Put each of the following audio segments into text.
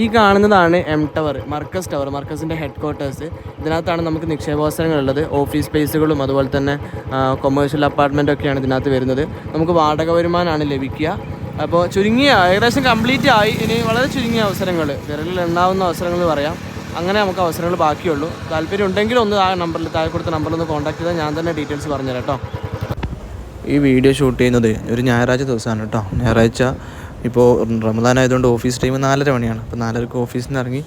ഈ കാണുന്നതാണ് M tower Markaz tower മർക്കസിന്റെ ഹെഡ് ക്വാർട്ടേഴ്സ് ഇതിനകത്താണ് നമുക്ക് നിക്ഷേപാവസരങ്ങളുള്ളത് ഓഫീസ് സ്പേസുകളും അതുപോലെ തന്നെ കൊമേഴ്ഷ്യൽ അപ്പാർട്ട്മെന്റ് ഒക്കെയാണ് ഇതിനകത്ത് വരുന്നത്. നമുക്ക് വാടക വരുമാനമാണ് ലഭിക്കുക. അപ്പോൾ ചുരുങ്ങിയ ഏകദേശം കംപ്ലീറ്റ് ആയി. ഇനി വളരെ ചുരുങ്ങിയ അവസരങ്ങൾ വിരലിൽ ഉണ്ടാവുന്ന അവസരങ്ങൾ പറയാം. അങ്ങനെ നമുക്ക് അവസരങ്ങൾ ബാക്കിയുള്ളൂ. താല്പര്യം ഉണ്ടെങ്കിൽ ഒന്ന് ആ നമ്പറിൽ താഴെ കൊടുത്ത നമ്പറിൽ ഒന്ന് കോൺടാക്ട് ചെയ്താൽ ഞാൻ തന്നെ ഡീറ്റെയിൽസ് പറഞ്ഞുതരാം കേട്ടോ. ഈ വീഡിയോ ഷൂട്ട് ചെയ്യുന്നത് ഒരു ഞായറാഴ്ച ദിവസമാണ് കേട്ടോ. ഞായറാഴ്ച ഇപ്പോൾ റമദാൻ ആയതുകൊണ്ട് ഓഫീസ് ടൈം നാലര മണിയാണ്. അപ്പോൾ നാലരക്ക് ഓഫീസിൽ നിന്ന് ഇറങ്ങി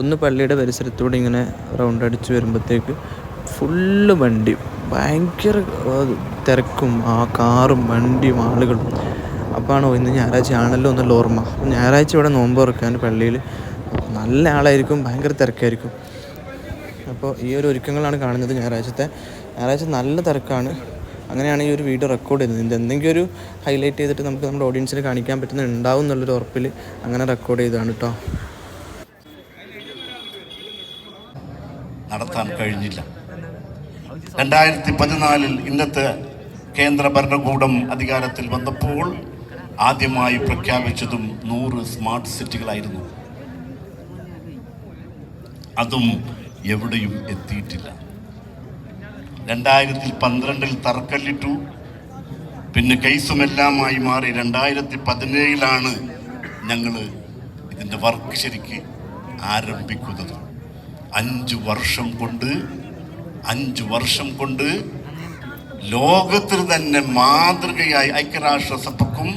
ഒന്ന് പള്ളിയുടെ പരിസരത്തൂടെ ഇങ്ങനെ റൗണ്ട് അടിച്ച് വരുമ്പോഴത്തേക്ക് ഫുള്ള് വണ്ടി. ഭയങ്കര തിരക്കും ആ കാറും വണ്ടിയും ആളുകളും. അപ്പോഴാണ് ഇന്ന് ഞായറാഴ്ച ആണല്ലോ എന്നുള്ള ഓർമ്മ. ഞായറാഴ്ച ഇവിടെ നോമ്പ് തുറക്കാൻ പള്ളിയിൽ നല്ല ആളായിരിക്കും ഭയങ്കര തിരക്കായിരിക്കും. അപ്പോൾ ഈ ഒരു ഒരുക്കങ്ങളാണ് കാണുന്നത് ഞായറാഴ്ചത്തെ. ഞായറാഴ്ച നല്ല തിരക്കാണ്. അങ്ങനെയാണ് ഈ ഒരു വീഡിയോ റെക്കോർഡ് ചെയ്തത് ഇതിന്റെ എന്തെങ്കിലും ഒരു ഹൈലൈറ്റ് ചെയ്തിട്ട് നമുക്ക് നമ്മുടെ ഓഡിയൻസിന് കാണിക്കാൻ പറ്റുന്ന ഉണ്ടാവും എന്നുള്ളൊരു ഉറപ്പിൽ അങ്ങനെ റെക്കോർഡ് ചെയ്താണ് കേട്ടോ നടത്താൻ കഴിഞ്ഞില്ല. രണ്ടായിരത്തി പതിനാലിൽ ഇന്നത്തെ കേന്ദ്ര ഭരണകൂടം അധികാരത്തിൽ വന്നപ്പോൾ ആദ്യമായി പ്രഖ്യാപിച്ചതും നൂറ് സ്മാർട്ട് സിറ്റികളായിരുന്നു. അതും എവിടെയും എത്തിയിട്ടില്ല. രണ്ടായിരത്തി പന്ത്രണ്ടിൽ തറക്കല്ലിട്ടു. പിന്നെ കേസുമെല്ലാമായി മാറി രണ്ടായിരത്തി പതിനേഴിലാണ് ഞങ്ങൾ ഇതിന്റെ വർക്ക് ശരിക്ക് ആരംഭിക്കുന്നത്. അഞ്ച് വർഷം കൊണ്ട് അഞ്ച് വർഷം കൊണ്ട് ലോകത്തിൽ തന്നെ മാതൃകയായി ഐക്യരാഷ്ട്രസഭക്കും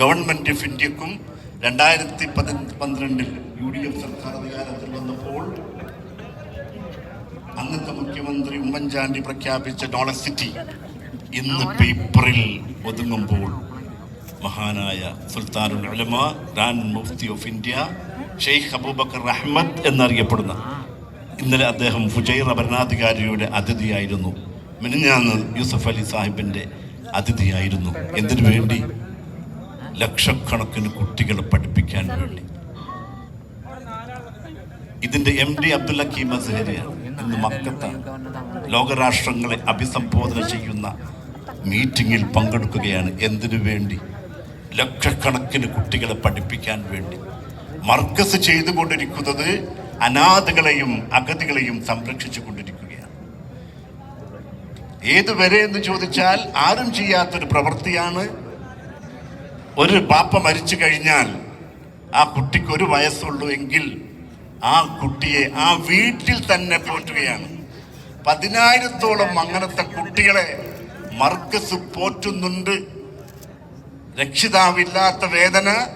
ഗവൺമെന്റ് ഓഫ് ഇന്ത്യക്കും രണ്ടായിരത്തി പതി പന്ത്രണ്ടിൽ യു ഡി എഫ് സർക്കാർ അധികാരത്തിൽ വന്നപ്പോൾ അന്നത്തെ മുഖ്യമന്ത്രി ഉമ്മൻചാണ്ടി പ്രഖ്യാപിച്ച ഡോളർ സിറ്റി ഇന്ന് പേപ്പറിൽ ഒതുങ്ങുമ്പോൾ മഹാനായ സുൽത്താനുൽ ഉലമ grand mufti of India Sheikh Abubakar റഹ്മത്ത് എന്നറിയപ്പെടുന്ന ഇന്നലെ അദ്ദേഹം ഫുജൈർ ഭരണാധികാരിയുടെ അതിഥിയായിരുന്നു. മിനിഞ്ഞാന്ന് യൂസഫ് അലി സാഹിബിന്റെ അതിഥിയായിരുന്നു. എന്തിനു വേണ്ടി? ലക്ഷക്കണക്കിന് കുട്ടികളെ പഠിപ്പിക്കാൻ വേണ്ടി. ഇതിന്റെ എം ഡി അബ്ദുൽ ഹക്കീം അസഹരിയാണ്. ഇന്ന് മക്കത്താണ് ലോകരാഷ്ട്രങ്ങളെ അഭിസംബോധന ചെയ്യുന്ന മീറ്റിങ്ങിൽ പങ്കെടുക്കുകയാണ്. എന്തിനു വേണ്ടി? ലക്ഷക്കണക്കിന് കുട്ടികളെ പഠിപ്പിക്കാൻ വേണ്ടി. മർക്കസ് ചെയ്തുകൊണ്ടിരിക്കുന്നത് അനാഥകളെയും അഗതികളെയും സംരക്ഷിച്ചു കൊണ്ടിരിക്കുകയാണ് ഏതുവരെ എന്ന് ചോദിച്ചാൽ ആരും ചെയ്യാത്തൊരു പ്രവൃത്തിയാണ്. ഒരു പാപ്പ മരിച്ചു കഴിഞ്ഞാൽ ആ കുട്ടിക്ക് ഒരു വയസ്സുള്ളൂ എങ്കിൽ ആ കുട്ടിയെ ആ വീട്ടിൽ തന്നെ പോറ്റുകയാണ്. പതിനായിരത്തോളം അങ്ങനത്തെ കുട്ടികളെ മർക്കസ് പോറ്റുന്നുണ്ട്. രക്ഷിതാവില്ലാത്ത വേദന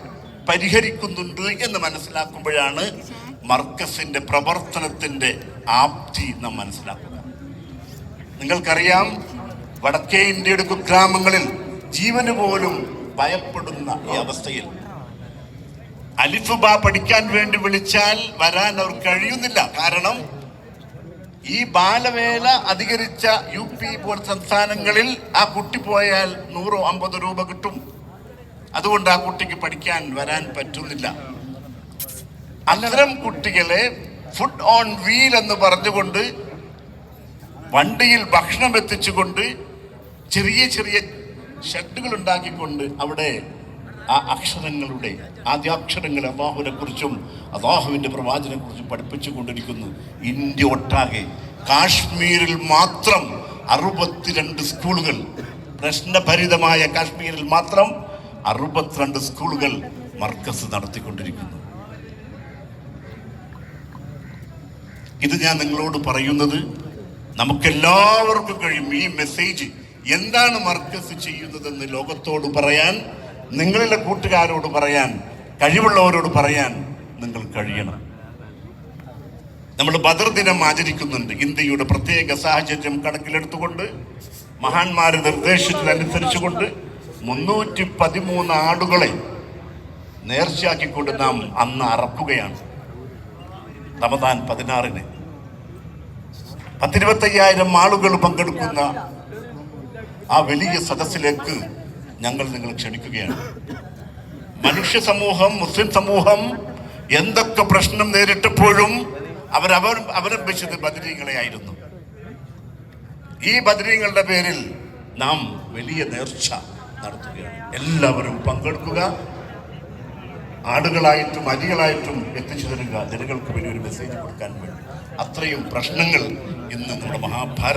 പരിഹരിക്കുന്നുണ്ട് എന്ന് മനസ്സിലാക്കുമ്പോഴാണ് മർക്കസിന്റെ പ്രവർത്തനത്തിന്റെ ആപ്തി നാം മനസ്സിലാക്കുക. നിങ്ങൾക്കറിയാം വടക്കേ ഇന്ത്യയുടെ കുഗ്രാമങ്ങളിൽ ജീവന് പോലും ഭയപ്പെടുന്ന ഈ അവസ്ഥയിൽ അലിഫ് ബാ പഠിക്കാൻ വേണ്ടി വിളിച്ചാൽ വരാൻ അവർ കഴിയുന്നില്ല. കാരണം ഈ ബാലവേല അധികരിച്ച യു പി പോലെ സംസ്ഥാനങ്ങളിൽ ആ കുട്ടി പോയാൽ നൂറോ അമ്പതോ രൂപ കിട്ടും. അതുകൊണ്ട് ആ കുട്ടിക്ക് പഠിക്കാൻ വരാൻ പറ്റുന്നില്ല. അത്തരം കുട്ടികളെ ഫുഡ് ഓൺ വീൽ എന്ന് പറഞ്ഞുകൊണ്ട് വണ്ടിയിൽ ഭക്ഷണം എത്തിച്ചുകൊണ്ട് ചെറിയ ചെറിയ ഷെഡുകൾ ഉണ്ടാക്കിക്കൊണ്ട് അവിടെ ആ അക്ഷരങ്ങളുടെ ആദ്യാക്ഷരങ്ങൾ അള്ളാഹുവിനെ കുറിച്ചും അള്ളാഹുവിന്റെ പ്രവാചനെ കുറിച്ചും പഠിപ്പിച്ചു കൊണ്ടിരിക്കുന്നു. ഇന്ത്യ ഒട്ടാകെ. കാശ്മീരിൽ മാത്രം അറുപത്തിരണ്ട് സ്കൂളുകൾ. പ്രശ്നഭരിതമായ കാശ്മീരിൽ മാത്രം അറുപത്തിരണ്ട് സ്കൂളുകൾ മർക്കസ് നടത്തിക്കൊണ്ടിരിക്കുന്നു. ഇത് ഞാൻ നിങ്ങളോട് പറയുന്നത് നമുക്കെല്ലാവർക്കും കഴിയും ഈ മെസ്സേജ് എന്താണ് മർക്കസ് ചെയ്യുന്നതെന്ന് ലോകത്തോട് പറയാൻ നിങ്ങളിലെ കൂട്ടുകാരോട് പറയാൻ കഴിവുള്ളവരോട് പറയാൻ നിങ്ങൾ കഴിയണം. നമ്മൾ ബദർ ദിനം ആചരിക്കുന്നുണ്ട്. ഇന്ത്യയുടെ പ്രത്യേക സാഹചര്യം കണക്കിലെടുത്തുകൊണ്ട് മഹാന്മാരെ നിർദ്ദേശത്തിനനുസരിച്ചുകൊണ്ട് മുന്നൂറ്റി പതിമൂന്ന് ആടുകളെ നേർച്ചയാക്കിക്കൊണ്ട് നാം അന്ന് അറക്കുകയാണ്. റമദാൻ പതിനാറിന്. പത്തിരുപത്തയ്യായിരം ആളുകൾ പങ്കെടുക്കുന്ന ആ വലിയ സദസ്സിലേക്ക് ഞങ്ങൾ നിങ്ങൾ ക്ഷണിക്കുകയാണ്. മനുഷ്യ സമൂഹം മുസ്ലിം സമൂഹം എന്തൊക്കെ പ്രശ്നം നേരിട്ടപ്പോഴും അവരവർ അവലംബിച്ചത് ബദരീങ്ങളെയായിരുന്നു ഈ ബദരീങ്ങളുടെ പേരിൽ നാം വലിയ നേർച്ച നടത്തുകയാണ്. എല്ലാവരും പങ്കെടുക്കുക ആടുകളായിട്ടും അരികളായിട്ടും എത്തിച്ചു തരിക ജനങ്ങൾക്ക് ഒരു മെസ്സേജ് കൊടുക്കാൻ വേണ്ടി. അത്രയും പ്രശ്നങ്ങൾ ഇന്ന് നമ്മുടെ മഹാഭാരത